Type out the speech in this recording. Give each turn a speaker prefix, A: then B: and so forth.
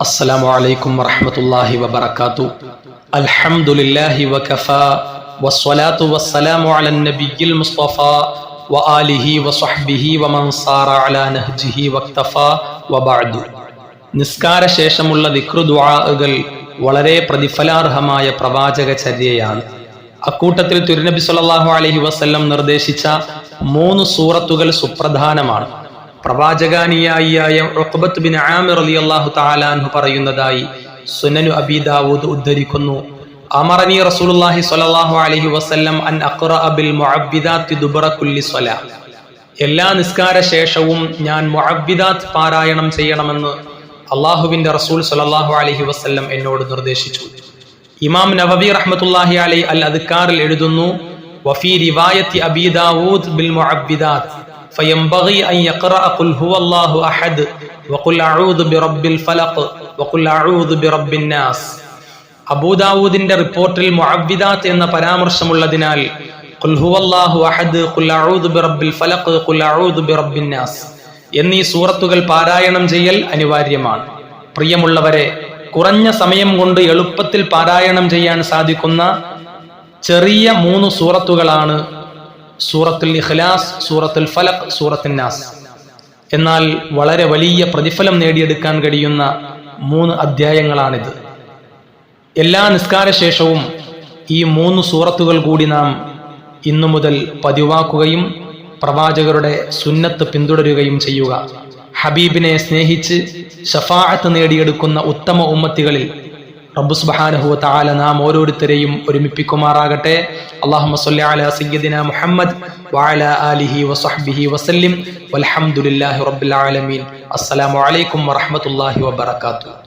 A: السلام عليكم ورحمة الله وبركاته الحمد لله وكفى والصلاة والسلام على النبي المصطفى وآله وصحبه ومن صار على نهجه واكتفى وبعد നിസ്കാര ശേഷമുള്ള ദിക്റു ദുആകൾ വളരെ പ്രതിഫലാർഹമായ പ്രവാചക ചര്യയാണ് അക്കൂട്ടത്തിൽ തിരുനബി സല്ലല്ലാഹു അലൈഹി വസല്ലം നിർദ്ദേശിച്ച മൂന്ന് സൂറത്തുകൾ സുപ്രധാനമാണ് പ്രവാചകാനിയായ ഉഖബത്ത് ബിൻ ആമിർ റളിയല്ലാഹു തആല താലാൻഹു പറയുന്നതായി സുനനു അബി ദാവൂദ് ഉദ്ധരിക്കുന്നു. അമറനി റസൂലുള്ളാഹി സ്വല്ലല്ലാഹു അലൈഹി വസല്ലം അൻ അഖറ ബിൽ മുഅബ്ബിദാത്തി ദുബറ കുല്ലി സ്വലാ. എല്ലാ നിസ്കാര ശേഷവും ഞാൻ മുഅബ്ബിദാത്ത് പാരായണം ചെയ്യണമെന്ന് അള്ളാഹുവിന്റെ റസൂൽ സ്വല്ലല്ലാഹു അലൈഹി വസല്ലം എന്നോട് നിർദ്ദേശിച്ചു. ഇമാം നവബി റഹ്മത്തുള്ളാഹി അലൈഹി അൽ അദ്ക്കാറിൽ എഴുതുന്നു വഫി റിവായത്തി അബീദാവൂദ് ബിൽ മുഅബ്ബിദാത്ത്. فينبغي أن يقرأ قل هو الله أحد وقل أعوذ برب الفلق وقل أعوذ برب الناس അബൂദാവൂദിന്റെ റിപ്പോർട്ടിൽ മുഅബ്ബിദാത്ത് എന്ന പരാമർശമുള്ളതിനാൽ ഖുൽ ഹുവല്ലാഹു അഹദ് ഖുൽ അഊദു ബിറബ്ബിൽ ഫലഖ് ഖുൽ അഊദു ബിറബ്ബിൻ നാസ് എന്നീ സൂറത്തുകൾ പാരായണം ചെയ്യൽ അനിവാര്യമാണ് പ്രിയമുള്ളവരെ കുറഞ്ഞ സമയം കൊണ്ട് എളുപ്പത്തിൽ പാരായണം ചെയ്യാൻ സാധിക്കുന്ന ചെറിയ മൂന്ന് സൂറത്തുകളാണ് സൂറത്തുൽ ഇഖ്ലാസ് സൂറത്തുൽ ഫലഖ് സൂറത്തുൽ നാസ്. എന്നാൽ വളരെ വലിയ പ്രതിഫലം നേടിയെടുക്കാൻ കഴിയുന്ന മൂന്ന് അധ്യായങ്ങളാണിത്. എല്ലാ നിസ്കാര ശേഷവും ഈ മൂന്ന് സൂറത്തുകൾ കൂടി നാം ഇന്നു മുതൽ പതിവാക്കുകയും പ്രവാചകരുടെ സുന്നത്ത് പിന്തുടരുകയും ചെയ്യുക. ഹബീബിനെ സ്നേഹിച്ച് ഷഫാഅത്ത് നേടിയെടുക്കുന്ന ഉത്തമ ഉമ്മത്തികളിൽ റബ്ബു സുബ്ഹാനഹു തആല നാം ഓരോരുത്തരെയും ഒരുമിപ്പിക്കുമാറാകട്ടെ. അല്ലാഹുമ്മ സ്വല്ലി അലാ സയ്യിദിന മുഹമ്മദ് വഅലാ ആലിഹി വസഹ്ബിഹി വസല്ലിം. വൽഹംദുലില്ലാഹി റബ്ബിൽ ആലമീൻ. അസ്സലാമു അലൈക്കും വറഹ്മത്തുള്ളാഹി വബറകാതുഹു.